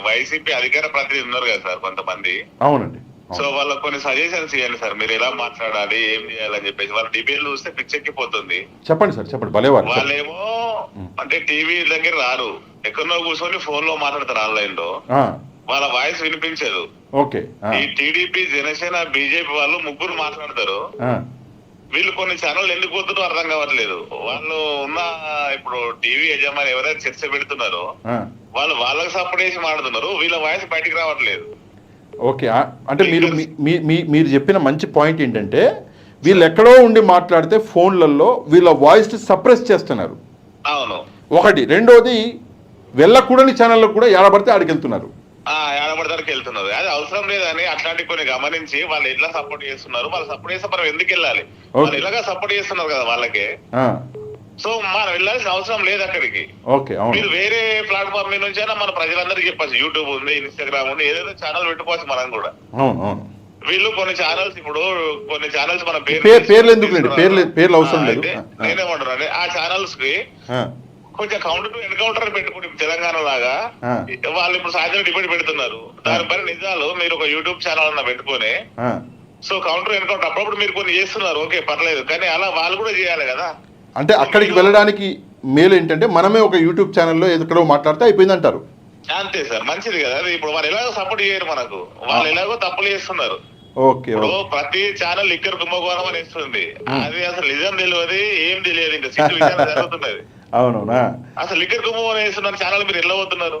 YCP అధికార ప్రతినిధి ఉన్నారు కదా సార్ కొంతమంది. అవునండి. సో. వాళ్ళకి కొన్ని సజెషన్స్ ఇవ్వండి సార్. మీరు ఎలా మాట్లాడాలి ఏం చేయాలని చెప్పేసి వాళ్ళ డిబేట్లు చూస్తే పిచ్చెక్కిపోతుంది చెప్పండి సార్ చెప్పండి. భలేవారు. వాళ్ళేమో అంటే టీవీ దగ్గర రారు. ఎక్కడో కూర్చొని ఫోన్లో మాట్లాడతారు ఆన్లైన్లో వాళ్ళ వాయిస్ వినిపించదు. ఓకే. ఈ టీడీపీ జనసేన బీజేపీ వాళ్ళు ముగ్గురు మాట్లాడతారు. వీళ్ళు కొన్ని ఛానల్ ఎందుకు పోతుందో అర్థం కావట్లేదు. వాళ్ళు ఉన్న ఇప్పుడు టీవీ యజమాని ఎవరైతే చర్చ పెడుతున్నారో. వాళ్ళు వాళ్ళకి సపోర్ట్ చేసి మాట్లాడుతున్నారు. వీళ్ళ వాయిస్ బయటికి రావట్లేదు. ఓకే అంటే మీరు మీ- మీరు చెప్పిన మంచి పాయింట్ ఏంటంటే వీళ్ళు ఎక్కడో ఉండి మాట్లాడితే ఫోన్లలో వీళ్ళ వాయిస్ సప్రెస్ చేస్తున్నారు. అవును. ఒకటి. రెండోది వెళ్ళకూడని ఛానల్లో కూడా ఏడబడితే ఆడికి వెళ్తున్నారు ఏడబడతానికి వెళ్తున్నారు. అది అవసరం లేదని అట్లాంటి కొన్ని గమనించి వాళ్ళు ఎట్లా సపోర్ట్ చేస్తున్నారు వాళ్ళు సపోర్ట్ చేస్తే మనం ఎందుకు వెళ్ళాలి? వాళ్ళు ఇలాగా సపోర్ట్ చేస్తున్నారు కదా వాళ్ళకి? సో మనం వెళ్ళాల్సిన అవసరం లేదు అక్కడికి. ఓకే మీరు వేరే ప్లాట్ఫామ్ మీద నుంచి అయినా మన ప్రజలందరికీ చెప్పచ్చు. యూట్యూబ్ ఉంది ఇన్స్టాగ్రామ్ ఉంది ఏదైనా ఛానల్ పెట్టుకోవచ్చు మనం కూడా. వీళ్ళు కొన్ని ఛానల్స్ ఇప్పుడు కొన్ని ఛానల్స్ మన పేరు పేరు- పేర్లు ఎందుకు? పేర్లు- పేర్లు అవసరం లేదు. నేనేమంటున్నాను ఆ ఛానల్స్కి కొంచెం కౌంటర్ టు ఎన్కౌంటర్ పెట్టుకుని తెలంగాణ లాగా. వాళ్ళు ఇప్పుడు సాయంత్రం డిబేట్ పెడుతున్నారు. దానిపైన నిజాలు మీరు ఒక యూట్యూబ్ ఛానల్ అన్న పెట్టుకొని. సో కౌంటర్ ఎన్కౌంటర్ అప్పుడప్పుడు మీరు కొన్ని చేస్తున్నారు ఓకే పర్లేదు. కానీ అలా వాళ్ళు కూడా చేయాలి కదా. అంటే అక్కడికి వెళ్ళడానికి మేలు ఏంటంటే మనమే ఒక యూట్యూబ్ ఛానల్లో ఎక్కడో మాట్లాడితే అయిపోయింది అంటారు అంతే సార్ మంచిది కదా. అది ఇప్పుడు వాళ్ళు ఎలాగో సపోర్ట్ చేయరు మనకు. వాళ్ళు ఎలాగో తప్పులు చేస్తున్నారు. ఓకే ప్రతి ఛానల్ లిక్కర్ కుంభకోణం అని ఇస్తుంది అది అసలు నిజం తెలియదు ఏం తెలియదు. ఇంకా జరుగుతున్నది అవునవునా? అసలు లిక్కర్ కుంభకోణం వేస్తున్నారు ఛానల్ మీరు ఎలా పోతున్నారు?